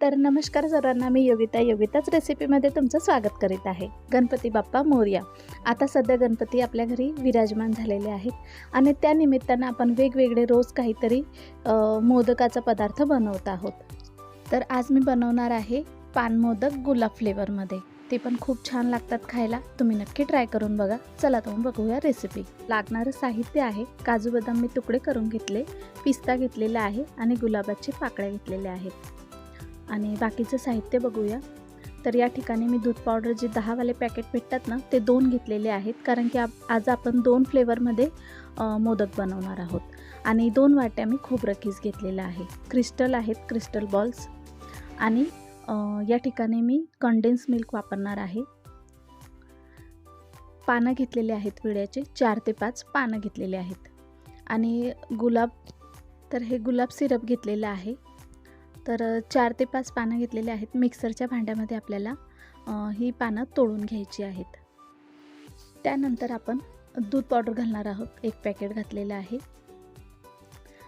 तर नमस्कार सर्वांना मी योगिता. योगिताच रेसिपीमध्ये तुमचं स्वागत करीत आहे. गणपती बाप्पा मोर्या. आता सध्या गणपती आपल्या घरी विराजमान झालेले आहेत आणि त्या निमित्तानं आपण वेगवेगळे रोज काहीतरी मोदकाचा पदार्थ बनवत आहोत. तर आज मी बनवणार आहे पान मोदक गुलाब फ्लेवरमध्ये ते पण खूप छान लागतात खायला. तुम्ही नक्की ट्राय करून बघा. चला तर बघूया रेसिपी लागणारं साहित्य आहे. काजू बदाम मी तुकडे करून घेतले पिस्ता घेतलेला आहे आणि गुलाबाचे पाकळ्या घेतलेल्या आहेत. आणि बाकीचं साहित्य बघूया. तर या ठिकाणी मी दूध पावडर जे दहावाले पॅकेट भेटतात ना ते दोन घेतलेले आहेत. कारण की आप- आज आपण दोन फ्लेवरमध्ये मोदक बनवणार आहोत. आणि दोन वाट्या मी खोबरं कीस घेतलेलं आहे. क्रिस्टल आहेत क्रिस्टल बॉल्स आणि या ठिकाणी मी कंडेन्स मिल्क वापरणार आहे. पानं घेतलेले आहेत विड्याचे. चार ते पाच पानं घेतलेले आहेत. आणि गुलाब तर हे गुलाब सिरप घेतलेलं आहे. तर चार ते पाच पानं घेतलेली आहेत मिक्सरच्या भांड्यामध्ये आपल्याला. ही पानं तोडून घ्यायची आहेत. त्यानंतर आपण दूध पावडर घालणार आहोत. एक पॅकेट घातलेलं आहे.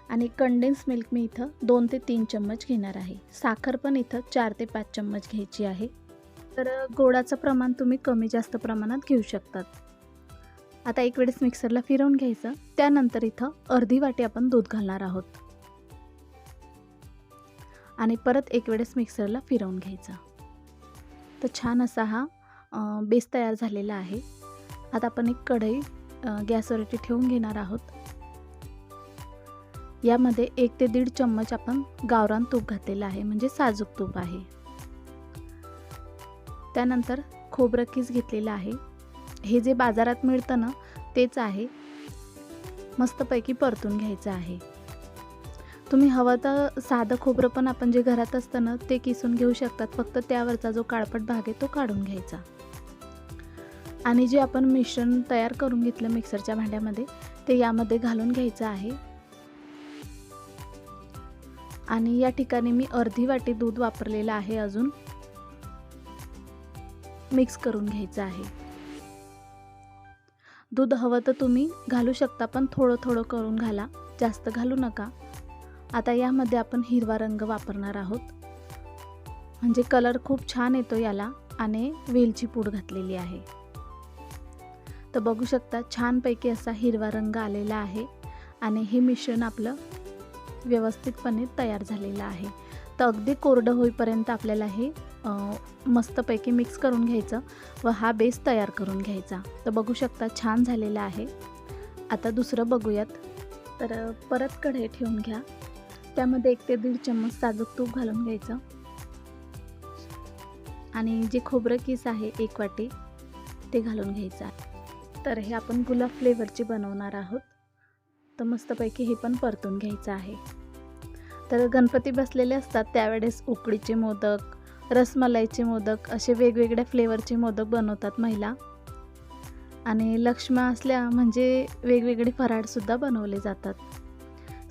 आणि कंडेन्स मिल्क मी इथं दोन ते तीन चम्मच घेणार आहे. साखर पण इथं चार ते पाच चम्मच घ्यायची आहे. तर गोडाचं प्रमाण तुम्ही कमी जास्त प्रमाणात घेऊ शकतात. आता एक वेळेस मिक्सरला फिरवून घ्यायचं. त्यानंतर इथं अर्धी वाटी आपण दूध घालणार आहोत. आणि परत एक वेळेस मिक्सरला फिरवून घ्यायचा. तर छान असा हा बेस तयार झालेला आहे. आता आपण एक कढई गॅसवरती ठेवून घेणार आहोत. यामध्ये एक ते दीड चम्मच आपण गावरान तूप घातलेलं आहे म्हणजे साजूक तूप आहे. त्यानंतर खोबरं कीस घेतलेलं आहे. हे जे बाजारात मिळतं ना तेच आहे. मस्तपैकी परतून घ्यायचं आहे. तुम्ही हवं तर साधं खोबरं पण आपण जे घरात असतं ना ते किसून घेऊ शकतात. फक्त त्यावरचा जो काळपट भाग आहे तो काढून घ्यायचा. आणि जे आपण मिश्रण तयार करून घेतलं मिक्सरच्या भांड्यामध्ये ते यामध्ये घालून घ्यायचं आहे. आणि या ठिकाणी मी अर्धी वाटी दूध वापरलेलं आहे अजून. मिक्स करून घ्यायचं आहे. दूध हवं तर तुम्ही घालू शकता पण थोडं थोडं करून घाला. जास्त घालू नका. आता यामध्ये आपण हिरवा रंग वापरणार आहोत. म्हणजे कलर खूप छान येतो याला आणि वेलची पूड घातलेली आहे. तर बघू शकता छानपैकी असा हिरवा रंग आलेला आहे आणि हे मिश्रण आपलं व्यवस्थितपणे तयार झालेलं आहे. तर अगदी कोरडं होईपर्यंत आपल्याला हे मस्तपैकी मिक्स करून घ्यायचं व हा बेस तयार करून घ्यायचा. तर बघू शकता छान झालेला आहे. आता दुसरं बघूयात. तर परत कढई ठेवून घ्या. त्यामध्ये एक ते दीड चम्मच साजूक तूप घालून घ्यायचं. आणि जे खोबरं किस आहे एक वाटी ते घालून घ्यायचं आहे. तर हे आपण गुलाब फ्लेवरची बनवणार आहोत. तर मस्तपैकी हे पण परतून घ्यायचं आहे. तर गणपती बसलेले असतात त्यावेळेस उकडीचे मोदक रसमलाईचे मोदक असे वेगवेगळ्या फ्लेवरचे मोदक बनवतात महिला. आणि लक्ष्मा असल्या म्हणजे वेगवेगळे फराळसुद्धा बनवले जातात.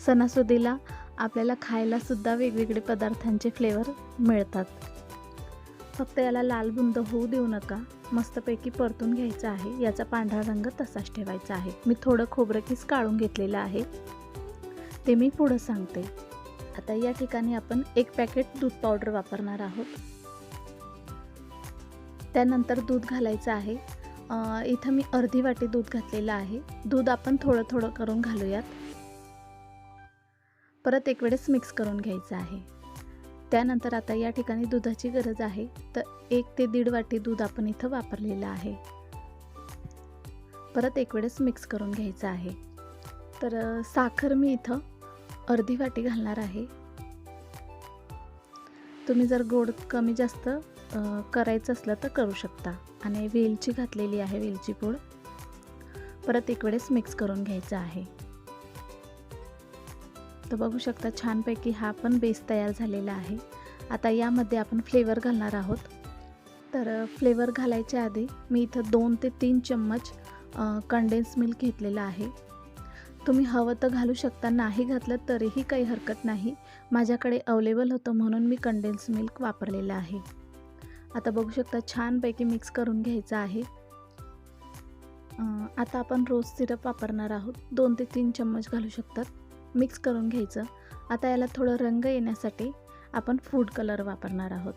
सणासुदीला आपल्याला खायलासुद्धा वेगवेगळे पदार्थांचे फ्लेवर मिळतात. फक्त याला लाल बुंद होऊ देऊ नका. मस्तपैकी परतून घ्यायचं आहे. याचा पांढरा रंग तसाच ठेवायचा आहे. मी थोडं खोबरं किस काढून घेतलेलं आहे. ते मी पुढं सांगते. आता या ठिकाणी आपण एक पॅकेट दूध पावडर वापरणार आहोत. त्यानंतर दूध घालायचं आहे. इथं मी अर्धी वाटी दूध घातलेलं आहे. दूध आपण थोडं थोडं करून घालूयात. परत एक वेळेस मिक्स करून घ्यायचं आहे. त्यानंतर आता या ठिकाणी दुधाची गरज आहे. तर एक ते दीड वाटी दूध आपण इथं वापरलेलं आहे. परत एक वेळेस मिक्स करून घ्यायचं आहे. तर साखर मी इथं अर्धी वाटी घालणार आहे. तुम्ही जर गोड कमी जास्त करायचं असलं तर करू शकता. आणि वेलची घातलेली आहे वेलची पूड. परत एक वेळेस मिक्स करून घ्यायचं आहे. तर बघू शकता छानपैकी हा पण बेस तयार झालेला आहे. आता यामध्ये आपण फ्लेवर घालणार आहोत. तर फ्लेवर घालायच्या आधी मी इथं दोन ते तीन चम्मच कंडेन्स मिल्क घेतलेलं आहे. तुम्ही हवं तर घालू शकता नाही घातलं तरीही काही हरकत नाही. माझ्याकडे अवेलेबल होतं म्हणून मी कंडेन्स मिल्क वापरलेलं आहे. आता बघू शकता छानपैकी मिक्स करून घ्यायचं आहे. आता आपण रोज सिरप वापरणार आहोत. दोन ते तीन चम्मच घालू शकतात. मिक्स करून घ्यायचं. आता याला थोडं रंग येण्यासाठी आपण फूड कलर वापरणार आहोत.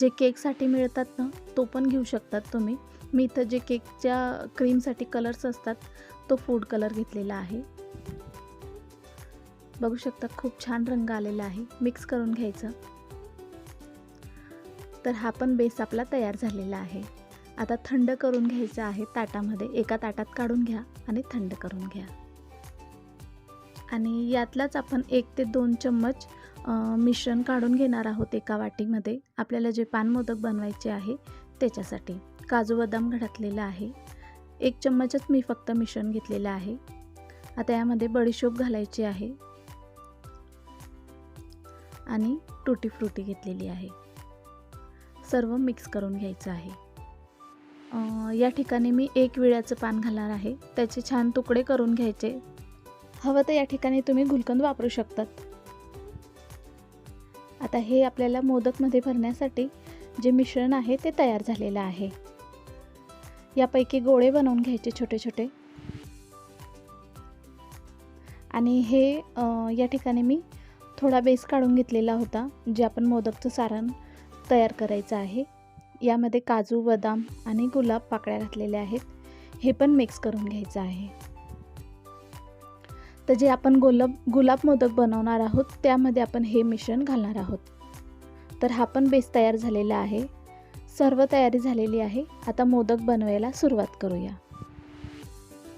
जे केकसाठी मिळतात ना तो पण घेऊ शकतात तुम्ही. मी इथं जे केकच्या क्रीमसाठी कलर्स असतात तो फूड कलर घेतलेला आहे. बघू शकता खूप छान रंग आलेला आहे. मिक्स करून घ्यायचं. तर हा पण बेस आपला तयार झालेला आहे. आता थंड करून घ्यायचं आहे ताटामध्ये. एका ताटात काढून घ्या आणि थंड करून घ्या. आणि यातलाच आपण एक ते दोन चम्मच मिश्रण काढून घेणार आहोत एका वाटीमध्ये. आपल्याला जे पान मोदक बनवायचे आहे त्याच्यासाठी. काजू बदाम घातलेला आहे. एक चम्मचच मी फक्त मिश्रण घेतलेलं आहे. आता यामध्ये बडीशोप घालायची आहे. आणि टुटी फ्रुटी घेतलेली आहे. सर्व मिक्स करून घ्यायचं आहे. या ठिकाणी मी एक विळ्याचं पान घालणार आहे. त्याचे छान तुकडे करून घ्यायचे. हवं तर या ठिकाणी तुम्ही गुलकंद वापरू शकतात. आता हे आपल्याला मोदकमध्ये भरण्यासाठी जे मिश्रण आहे ते तयार झालेलं आहे. यापैकी गोळे बनवून घ्यायचे छोटे छोटे. आणि हे या ठिकाणी मी थोडा बेस काढून घेतलेला होता जे आपण मोदकचं सारण तयार करायचं आहे. यामध्ये काजू बदाम आणि गुलाब पाकळ्या घातलेल्या आहेत. हे पण मिक्स करून घ्यायचं आहे. तर जे आपण गुलाब गुलाब मोदक बनवणार आहोत त्यामध्ये आपण हे मिश्रण घालणार आहोत. तर हा पण बेस तयार झालेला आहे. सर्व तयारी झालेली आहे. आता मोदक बनवायला सुरुवात करूया.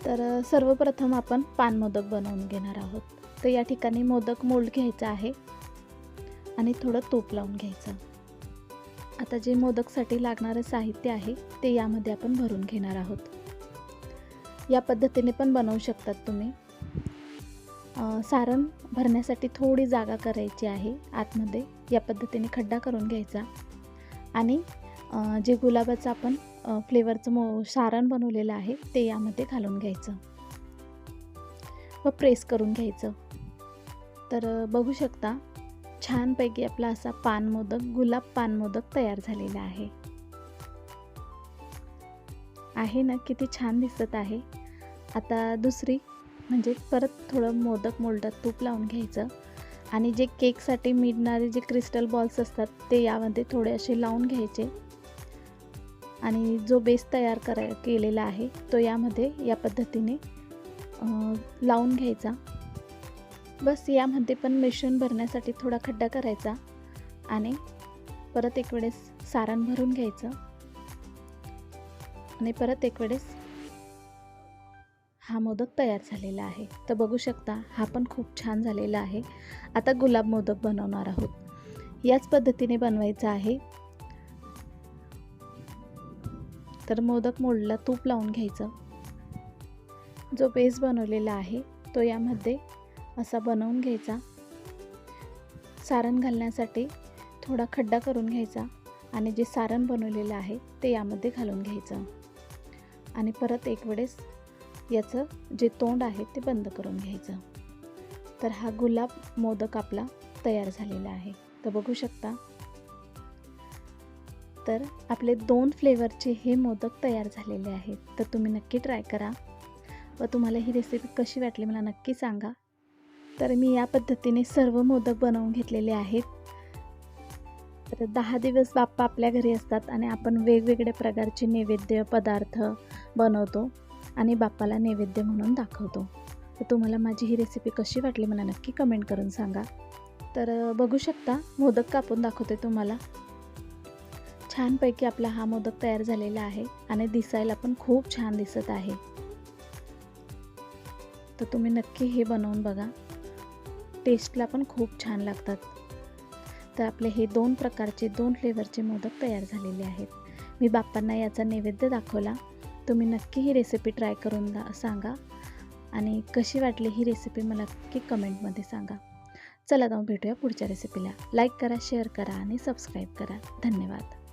तर सर्वप्रथम आपण पान मोदक बनवून घेणार आहोत. तर या ठिकाणी मोदक मोल्ड घ्यायचा आहे आणि थोडं तूप लावून घ्यायचं. आता जे मोदकसाठी लागणारं साहित्य आहे ते यामध्ये आपण भरून घेणार आहोत. या पद्धतीने पण बनवू शकतात तुम्ही. सारण भरण्यासाठी थोडी जागा करायची आहे आतमध्ये. या पद्धतीने खड्डा करून घ्यायचा. आणि जे गुलाबाचं आपण फ्लेवरचं मो सारण बनवलेलं आहे ते यामध्ये घालून घ्यायचं. व प्रेस करून घ्यायचं. तर बघू शकता छानपैकी आपला असा पान मोदक गुलाब पान मोदक तयार झालेला आहे. आहे ना? किती छान दिसत आहे. आता दुसरी म्हणजे परत थोडं मोदक मोलटात तूप लावून घ्यायचं. आणि जे केकसाठी मिळणारे जे क्रिस्टल बॉल्स असतात ते यामध्ये थोडे असे लावून घ्यायचे. आणि जो बेस तयार करा केलेला आहे तो यामध्ये या पद्धतीने लावून घ्यायचा. बस यामध्ये पण मिश्रण भरण्यासाठी थोडा खड्डा करायचा. आणि परत एक वेळेस सारण भरून घ्यायचं. आणि परत एक वेळेस हा मोदक तयार झालेला आहे. तर बघू शकता हा पण खूप छान झालेला आहे. आता गुलाब मोदक बनवणार आहोत. याच पद्धतीने बनवायचा आहे. तर मोदक मोडला तूप लावून घ्यायचं. जो बेस बनवलेला आहे तो यामध्ये असा बनवून घ्यायचा. सारण घालण्यासाठी थोडा खड्डा करून घ्यायचा आणि जे सारण बनवलेलं आहे ते यामध्ये घालून घ्यायचं. आणि परत एक वेळेस याचं जे तोंड आहे ते बंद करून घ्यायचं. तर हा गुलाब मोदक आपला तयार झालेला आहे. तर बघू शकता. तर आपले दोन फ्लेवरचे हे मोदक तयार झालेले आहेत. तर तुम्ही नक्की ट्राय करा. व तुम्हाला ही रेसिपी कशी वाटली मला नक्की सांगा. तर मी या पद्धतीने सर्व मोदक बनवून घेतलेले आहेत. तर दहा दिवस बाप्पा आपल्या घरी असतात आणि आपण वेगवेगळ्या प्रकारचे नैवेद्य पदार्थ बनवतो. आणि बाप्पाला नैवेद्य म्हणून दाखवतो. तर तुम्हाला माझी ही रेसिपी कशी वाटली मला नक्की कमेंट करून सांगा. तर बघू शकता मोदक कापून दाखवते तुम्हाला. छानपैकी आपला हा मोदक तयार झालेला आहे आणि दिसायला पण खूप छान दिसत आहे. तर तुम्ही नक्की हे बनवून बघा. टेस्टला पण खूप छान लागतात. तर आपले हे दोन प्रकारचे दोन फ्लेवरचे मोदक तयार झालेले आहेत. मी बाप्पांना याचा नैवेद्य दाखवला. तुम्ही नक्की ही रेसिपी ट्राय करून दा सांगा. आणि कशी वाटली ही रेसिपी मला नक्की कमेंटमध्ये सांगा. चला जाऊन भेटूया पुढच्या रेसिपीला लाईक करा शेअर करा आणि सबस्क्राईब करा. धन्यवाद.